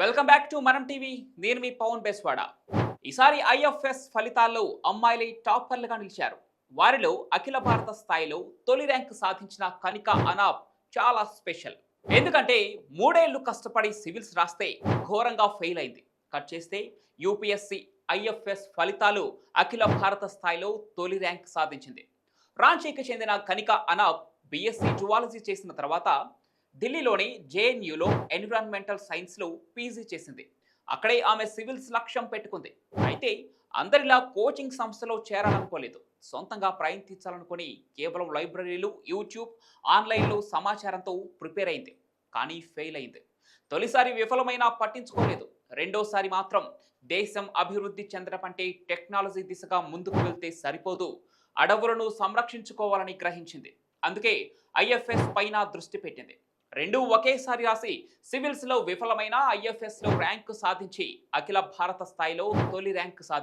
Welcome back to Manam TV నేను మీ పవన్ బెస్వాడ. ఈసారి ఐఎఫ్ఎస్ ఫలితాల్లో అమ్మాయిలే టాపర్లుగా నిలిచారు. వారిలో అఖిల భారత స్థాయిలో తొలి ర్యాంక్ సాధించిన కనిక అనాబ్ చాలా స్పెషల్. ఎందుకంటే మూడేళ్ళు కష్టపడి సివిల్స్ రాస్తే ఘోరంగా ఫెయిల్ అయింది. కట్ చేస్తే యూపీఎస్సి ఐఎఫ్ఎస్ ఫలితాలు అఖిల భారత స్థాయిలో తొలి ర్యాంక్ సాధించింది. రాంచీకి చెందిన కనిక అనాబ్ బీఎస్సీ జువాలజీ చేసిన తర్వాత ఢిల్లీలోని జేఎన్యూలో ఎన్విరాన్మెంటల్ సైన్స్లో పీజీ చేసింది. అక్కడే ఆమె సివిల్స్ లక్ష్యం పెట్టుకుంది. అయితే అందరిలా కోచింగ్ సంస్థలో చేరాలనుకోలేదు. సొంతంగా ప్రయత్నించాలనుకుని కేవలం లైబ్రరీలు యూట్యూబ్ ఆన్లైన్లో సమాచారంతో ప్రిపేర్ అయింది. కానీ ఫెయిల్ అయింది. తొలిసారి విఫలమైనా పట్టించుకోలేదు. రెండోసారి మాత్రం దేశం అభివృద్ధి చెందడమంటే టెక్నాలజీ దిశగా ముందుకు వెళ్తే సరిపోదు. అడవులను సంరక్షించుకోవాలని గ్రహించింది. అందుకే ఐఎఫ్ఎస్ పైన దృష్టి పెట్టింది. రెండు ఒకేసారి రాసి సివిల్స్లో విఫలమైన ఐఎఫ్ఎస్లో ర్యాంకు సాధించి అఖిల భారత స్థాయిలో తొలి ర్యాంకు సాధించింది